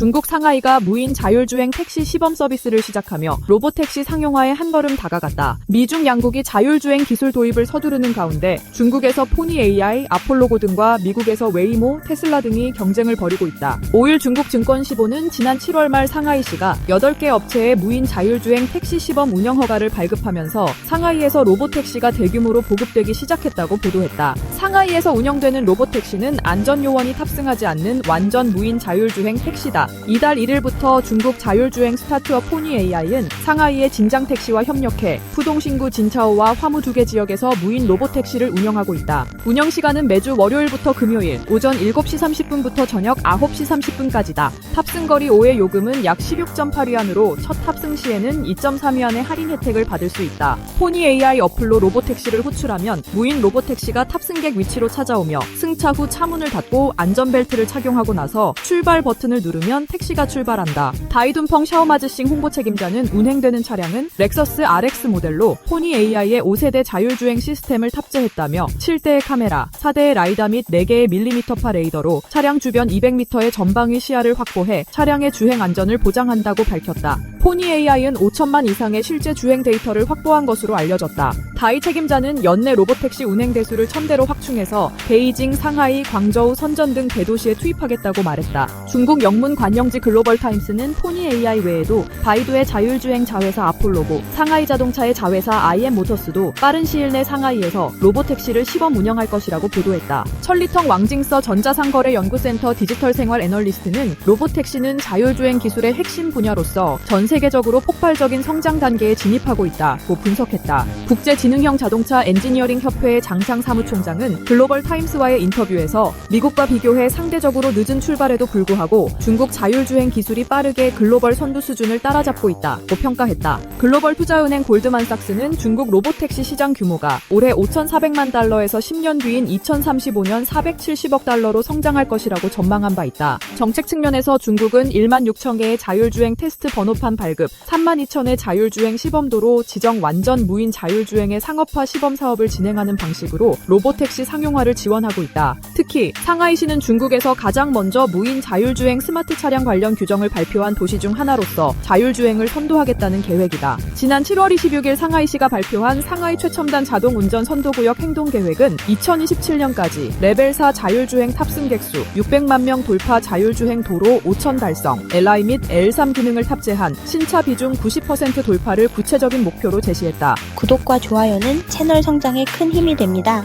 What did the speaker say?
중국 상하이가 무인 자율주행 택시 시범 서비스를 시작하며 로보택시 상용화에 한 걸음 다가갔다. 미중 양국이 자율주행 기술 도입을 서두르는 가운데 중국에서 포니 AI, 아폴로고 등과 미국에서 웨이모, 테슬라 등이 경쟁을 벌이고 있다. 5일 중국 증권시보는 지난 7월 말 상하이시가 8개 업체의 무인 자율주행 택시 시범 운영 허가를 발급하면서 상하이에서 로보택시가 대규모로 보급되기 시작했다고 보도했다. 상하이에서 운영되는 로보택시는 안전 요원이 탑승하지 않는 완전 무인 자율주행 택시다. 이달 1일부터 중국 자율주행 스타트업 포니 AI는 상하이의 진장 택시와 협력해 푸동신구 진차오와 화무 두 개 지역에서 무인 로보택시를 운영하고 있다. 운영 시간은 매주 월요일부터 금요일 오전 7시 30분부터 저녁 9시 30분까지다. 탑승거리 5회 요금은 약 16.8위안으로 첫 탑승 시에는 2.3위안의 할인 혜택을 받을 수 있다. 포니 AI 어플로 로보택시를 호출하면 무인 로보택시가 탑승객 위치로 찾아오며 승차 후 차문을 닫고 안전벨트를 착용하고 나서 출발 버튼을 누르면 택시가 출발한다. 다이둔펑 샤오마즈싱 홍보 책임자는 운행되는 차량은 렉서스 RX 모델로 포니 AI의 5세대 자율주행 시스템을 탑재했다며 7대의 카메라, 4대의 라이다 및 4개의 밀리미터파 레이더로 차량 주변 200m의 전방위 시야를 확보해 차량의 주행 안전을 보장한다고 밝혔다. 포니 AI는 5천만 이상의 실제 주행 데이터를 확보한 것으로 알려졌다. 다이 책임자는 연내 로보택시 운행 대수를 천대로 확충해서 베이징, 상하이, 광저우, 선전 등 대도시에 투입하겠다고 말했다. 중국 영문 관영지 글로벌 타임스는 포니 AI 외에도 바이두의 자율주행 자회사 아폴로고, 상하이 자동차의 자회사 IM 모터스도 빠른 시일 내 상하이에서 로보택시를 시범 운영할 것이라고 보도했다. 천리텅 왕징서 전자상거래 연구센터 디지털 생활 애널리스트는 로보택시는 자율주행 기술의 핵심 분야로서 전 세계적으로 폭발적인 성장 단계에 진입하고 있다고 분석했다. 국제지능형 자동차 엔지니어링 협회의 장창 사무총장은 글로벌 타임스와의 인터뷰에서 미국과 비교해 상대적으로 늦은 출발에도 불구하고 중국 자율주행 기술이 빠르게 글로벌 선두 수준을 따라잡고 있다고 평가했다. 글로벌 투자은행 골드만삭스는 중국 로보택시 시장 규모가 올해 5,400만 달러에서 10년 뒤인 2035년 470억 달러로 성장할 것이라고 전망한 바 있다. 정책 측면에서 중국은 1만 6천 개의 자율주행 테스트 번호판 발급, 3만 2천의 자율주행 시범도로 지정 완전 무인 자율주행의 상업화 시범 사업을 진행하는 방식으로 로보택시 상용화를 지원하고 있다. 특히 상하이시는 중국에서 가장 먼저 무인 자율주행 스마트 차량 관련 규정을 발표한 도시 중 하나로서 자율주행을 선도하겠다는 계획이다. 지난 7월 26일 상하이시가 발표한 상하이 최첨단 자동 운전 선도구역 행동 계획은 2027년까지 레벨 4 자율주행 탑승객 수 600만 명 돌파 자율주행 도로 5천 달성, LI 및 L3 기능을 탑재한 신차 비중 90% 돌파를 구체적인 목표로 제시했다. 구독과 좋아요는 채널 성장에 큰 힘이 됩니다.